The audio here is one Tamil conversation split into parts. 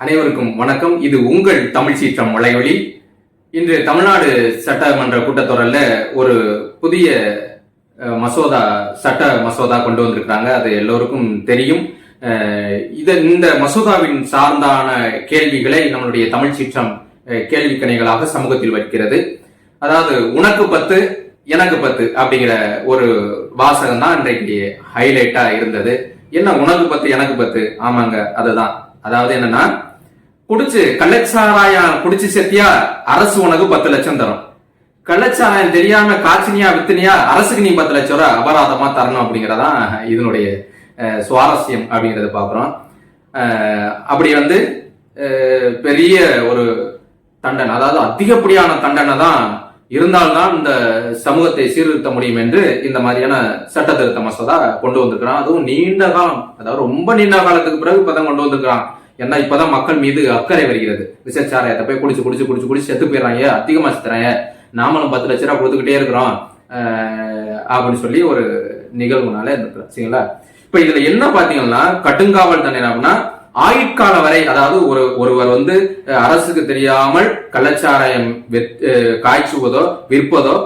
அனைவருக்கும் வணக்கம். இது உங்கள் தமிழ் சீற்றம் வலையொலி இன்று தமிழ்நாடு சட்டமன்ற கூட்டத்தொடரில் ஒரு புதிய மசோதா சட்ட மசோதா கொண்டு வந்திருக்கிறாங்க. அது எல்லோருக்கும் தெரியும். இத இந்த மசோதாவின் சார்ந்தான கேள்விகளை நம்மளுடைய தமிழ் சீற்றம் கேள்வி கணைகளாக சமூகத்தில் வைக்கிறது. அதாவது உனக்கு பத்து எனக்கு பத்து அப்படிங்கிற ஒரு வாசகம் தான் இன்றைக்கு ஹைலைட்டா இருந்தது. என்ன உனக்கு பத்து எனக்கு பத்து? ஆமாங்க அதுதான். அதாவது என்னன்னா குடிச்சு கள்ளச்சாராயம் குடிச்சு செத்தியா அரசு உனக்கு பத்து லட்சம் தரும். கள்ளச்சாராயம் தெரியாம காய்ச்சினியா வித்துனியா அரசுக்கு நீ பத்து லட்சம் ரூபாய் அபராதமா தரணும் அப்படிங்கறதான் இதனுடைய சுவாரஸ்யம் அப்படிங்கறத பாக்குறோம். அப்படி வந்து பெரிய ஒரு தண்டனை அதாவது அதிகப்படியான தண்டனை தான் இருந்தால்தான் இந்த சமூகத்தை சீர்திருத்த முடியும் என்று இந்த மாதிரியான சட்ட திருத்த மசோதா கொண்டு வந்திருக்கிறான். அதுவும் நீண்ட காலம் அதாவது ரொம்ப நீண்ட காலத்துக்கு பிறகு இப்பதான் கொண்டு வந்திருக்கிறான். ஏன்னா இப்பதான் மக்கள் மீது அக்கறை வருகிறது. விசச்சாராயத்தை போய் குடிச்சு குடிச்சு குடிச்சு குடிச்சு செத்து போயிடறாங்க. அதிகமா செத்துறாங்க. நாமளும் பத்து லட்ச ரூபா கொடுத்துக்கிட்டே இருக்கிறோம். அப்படின்னு சொல்லி ஒரு நிகழ்வுனால இருக்கிறோம் சரிங்களா? இப்ப இதுல என்ன பாத்தீங்கன்னா கட்டுங்காவல் தண்டனை அப்படின்னா ஆயுட்கால வரை அதாவது ஒரு ஒருவர் வந்து அரசுக்கு தெரியாமல் கள்ளச்சாராயம் காய்ச்சுவதோ விற்பதோ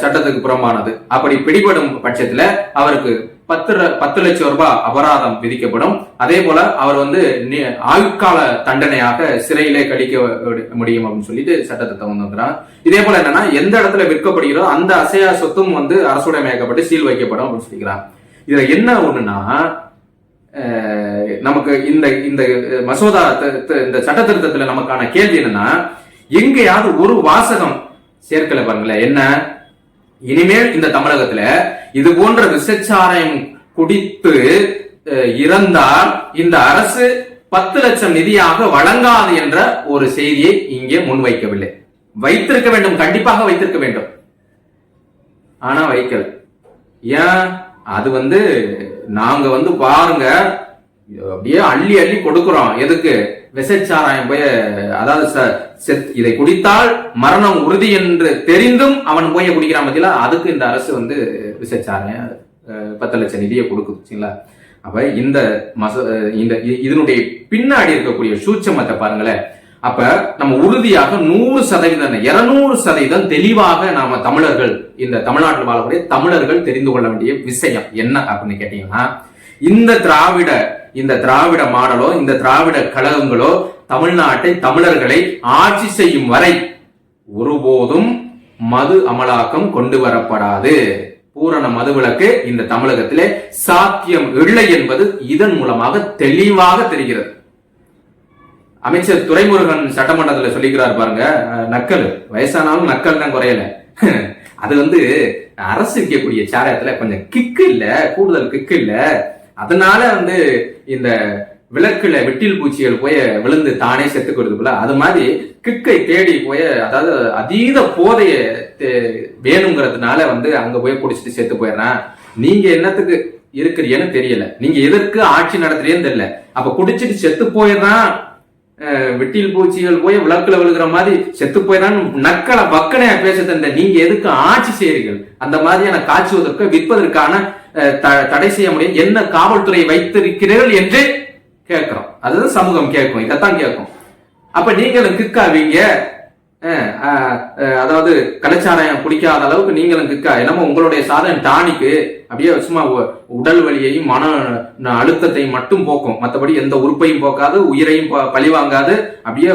சட்டத்துக்கு புறம்பானது. அப்படி பிடிபடும் பட்சத்துல அவருக்கு பத்து ர- பத்து லட்சம் ரூபாய் அபராதம் விதிக்கப்படும். அதே போல அவர் வந்து ஆயுட்கால தண்டனையாக சிறையிலே கழிக்க முடியும் அப்படின்னு சொல்லிட்டு சட்டத்தை வந்துக்கிறான் இதே போல என்னன்னா எந்த இடத்துல விற்கப்படுகிறதோ அந்த அசையா சொத்தும் வந்து அரசுடைமையாக்கப்பட்டு சீல் வைக்கப்படும் அப்படின்னு சொல்லிக்கிறாங்க. இதுல என்ன ஒண்ணுன்னா நமக்கு இந்த இந்த மசோதா த- இந்த சட்ட திருத்தத்துல நமக்கான கேள்வி என்னன்னா எங்கேயாவது ஒரு வாசகம் சேர்க்கல பாருங்களேன். என்ன? இனிமேல் இந்த தமிழகத்துல இது போன்ற விசச்சாராயம் குடித்து இறந்தால் இந்த அரசு பத்து லட்சம் நிதியாக வழங்காது என்ற ஒரு செய்தியை இங்கே முன்வைக்கவில்லை. வைத்திருக்க வேண்டும் கண்டிப்பாக வைத்திருக்க வேண்டும். ஆனா வைக்கல. ஏன்? அது வந்து நாங்க வந்து பாருங்க அப்படியே அள்ளி அள்ளி கொடுக்கிறோம். எதுக்கு? விசைச்சாராயம் போய் அதாவது ச- செத்- இதை குடித்தால் மரணம் உறுதி என்று தெரிந்தும் அவன் போய் குடிக்கிறான் பத்தியில அதுக்கு இந்த அரசு வந்து விசைச்சாராயம் பத்து லட்சம் நிதியை கொடுக்குது சரிங்களா அப்ப இந்த மச இந்த இதனுடைய பின்னாடி இருக்கக்கூடிய சூட்சமத்தை பாருங்களேன். அப்ப நம்ம உறுதியாக நூறு சதவீதம் இருநூறு சதவீதம் தெளிவாக நாம தமிழர்கள் இந்த தமிழ்நாட்டில் வாழக்கூடிய தமிழர்கள் தெரிந்து கொள்ள வேண்டிய விஷயம் என்ன அப்படின்னு கேட்டீங்கன்னா இந்த திராவிட இந்த திராவிட மாடலோ இந்த திராவிட கழகங்களோ தமிழ்நாட்டை தமிழர்களை ஆட்சி செய்யும் வரை ஒருபோதும் மது அமலாக்கம் கொண்டு வரப்படாது. பூரண மதுவிலக்கு இந்த தமிழகத்திலே சாத்தியம் இல்லை என்பது இதன் மூலமாக தெளிவாக தெரிகிறது. அமைச்சர் துரைமுருகன் சட்டமன்றத்துல சொல்லிக்கிறார் பாருங்க அஹ், நக்கல் வயசானாலும் நக்கல் தான் குறையல. அது வந்து அரசு இருக்கக்கூடிய சாராயத்துல கொஞ்சம் கிக்கு இல்ல கூடுதல் கிக்கு இல்ல. அதனால வந்து இந்த விளக்குல வெட்டில் பூச்சிகள் போய் விழுந்து தானே செத்துக்கிறது போல. அது மாதிரி கிக்கை தேடி போய் அதாவது அதீத போதைய தே- வேணுங்கிறதுனால வந்து அங்க போய் குடிச்சிட்டு செத்து போயிடுறான் நீங்க என்னத்துக்கு இருக்கிறீன்னு தெரியல. நீங்க எதற்கு ஆட்சி நடத்துறீன்னு தெரியல. அப்ப குடிச்சிட்டு செத்து போயிடுறான். வெட்டில் பூச்சிகள் போய் விளக்குல விழுகிற மாதிரி செத்து போயிடான்னு நக்கலை பக்கனையா பேச தந்த நீங்க எதுக்கு ஆட்சி செய்யறீர்கள் அந்த மாதிரியான காய்ச்சுவதற்கு விற்பதற்கான த- தடை செய்ய முடியும். என்ன காவல்துறை வைத்திருக்கிறீர்கள் என்று கேட்கிறோம். அதுதான் சமூகம் கேட்கும். இதைத்தான் கேட்கும். அப்ப நீங்களும் கிக்காவீங்க. அதாவது கலைச்சாராயம் குடிக்காத அளவுக்கு நீங்களும் கிக்கா. என்னமோ உங்களுடைய சாதனை டானிக்கு அப்படியே சும்மா உ- உடல் வலியையும் மன அழுத்தத்தையும் மட்டும் போக்கும். மற்றபடி எந்த உறுப்பையும் போக்காது உயிரையும் பழிவாங்காது அப்படியே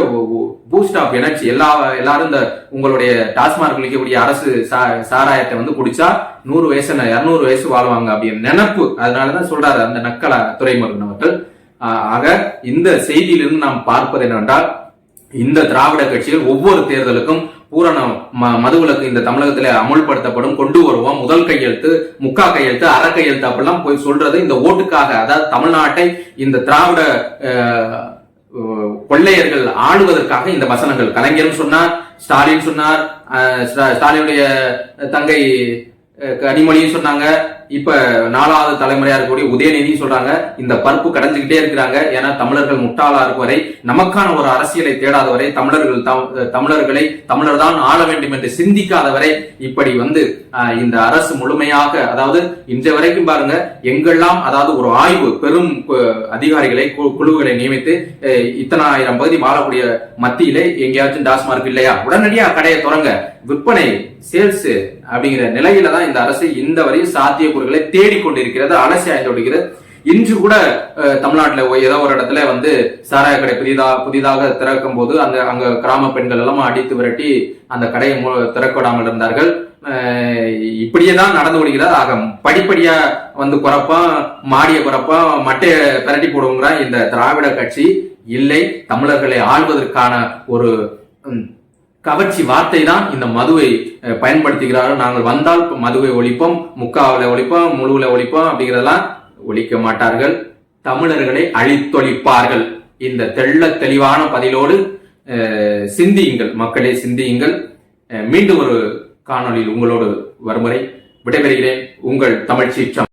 பூஸ்ட் ஆஃப் எனர்ஜி எல்லா எல்லாரும் இந்த உங்களுடைய டாஸ்மார்க் விற்கக்கூடிய அரசு சா- சாராயத்தை வந்து குடிச்சா நூறு வயசு இரநூறு வயசு வாழ்வாங்க அப்படின்னு நினப்பு. அதனாலதான் சொல்றாரு அந்த நக்கலா துறைமுருகன் அவர்கள். ஆக இந்த செய்தியிலிருந்து நாம் பார்ப்பது என்னவென்றால் இந்த திராவிட கட்சிகள் ஒவ்வொரு தேர்தலுக்கும் பூரண ம- மதுவிலக்கு இந்த தமிழகத்தில் அமுல்படுத்தப்படும் கொண்டு வருவோம். முதல் கையெழுத்து முக்கா கையெழுத்து அறக்கையெழுத்து கையெழுத்து அப்படிலாம் போய் சொல்றது இந்த ஓட்டுக்காக. அதாவது தமிழ்நாட்டை இந்த திராவிட கொள்ளையர்கள் ஆளுவதற்காக இந்த வசனங்கள். கலைஞரும் சொன்னார் ஸ்டாலின் சொன்னார் ஸ்டாலினுடைய தங்கை கனிமொழியும் சொன்னாங்க. இப்ப நாலாவது தலைமுறையா இருக்கக்கூடிய உதயநிதி சொல்றாங்க இந்த பருப்பு கடைஞ்சுக்கிட்டே இருக்கிறாங்க. ஏன்னா தமிழர்கள் முட்டாளா இருக்கும் வரை நமக்கான ஒரு அரசியலை தேடாத வரை தமிழர்கள் தமிழர்களை தமிழர் தான் ஆள வேண்டும் என்று சிந்திக்காத வரை இப்படி வந்து இந்த அரசு முழுமையாக அதாவது இன்றைய வரைக்கும் பாருங்க எங்கெல்லாம் அதாவது ஒரு ஆய்வு பெரும் அதிகாரிகளை கு- குழுக்களை நியமித்து இத்தனை ஆயிரம் பகுதி வாழக்கூடிய மத்தியிலே எங்கேயாச்சும் டாஸ்மார்க் இல்லையா? உடனடியா கடையை தொடங்க விற்பனை சேல்ஸ் அப்படிங்கிற நிலையில தான் இந்த அரசு இந்த வரையும் சாத்தியக்கூறுகளை தேடிக்கொண்டிருக்கிறது அலசி ஆய்ந்து விடுகிறது இன்று கூட தமிழ்நாட்டில் ஏதோ ஒரு இடத்துல வந்து சாராய கடை புதிதா புதிதாக திறக்கும் போது அந்த அங்க கிராம பெண்கள் எல்லாம் அடித்து விரட்டி அந்த கடையை மு- திறக்க விடாமல் இருந்தார்கள் இப்படியே தான் நடந்து கொள்கிறது. ஆக படிப்படியா வந்து குறப்பா மாடிய குறப்பா மட்டைய பிரட்டி போடுங்கிறான் இந்த திராவிட கட்சி இல்லை. தமிழர்களை ஆள்வதற்கான ஒரு கவர்ச்சி வார்த்தை தான் இந்த மதுவை பயன்படுத்துகிறார்கள். நாங்கள் வந்தால் மதுவை ஒழிப்போம் முக்காவில் ஒழிப்போம் முழுவில் ஒழிப்போம் அப்படிங்கிறதெல்லாம் ஒழிக்க மாட்டார்கள். தமிழர்களை அழித்தொழிப்பார்கள். இந்த தெள்ள தெளிவான பதிலோடு சிந்தியுங்கள் மக்களே சிந்தியுங்கள். மீண்டும் ஒரு காணொலியில் உங்களோடு வரும் வரை விடைபெறுகிறேன். உங்கள் தமிழ் சீற்றம்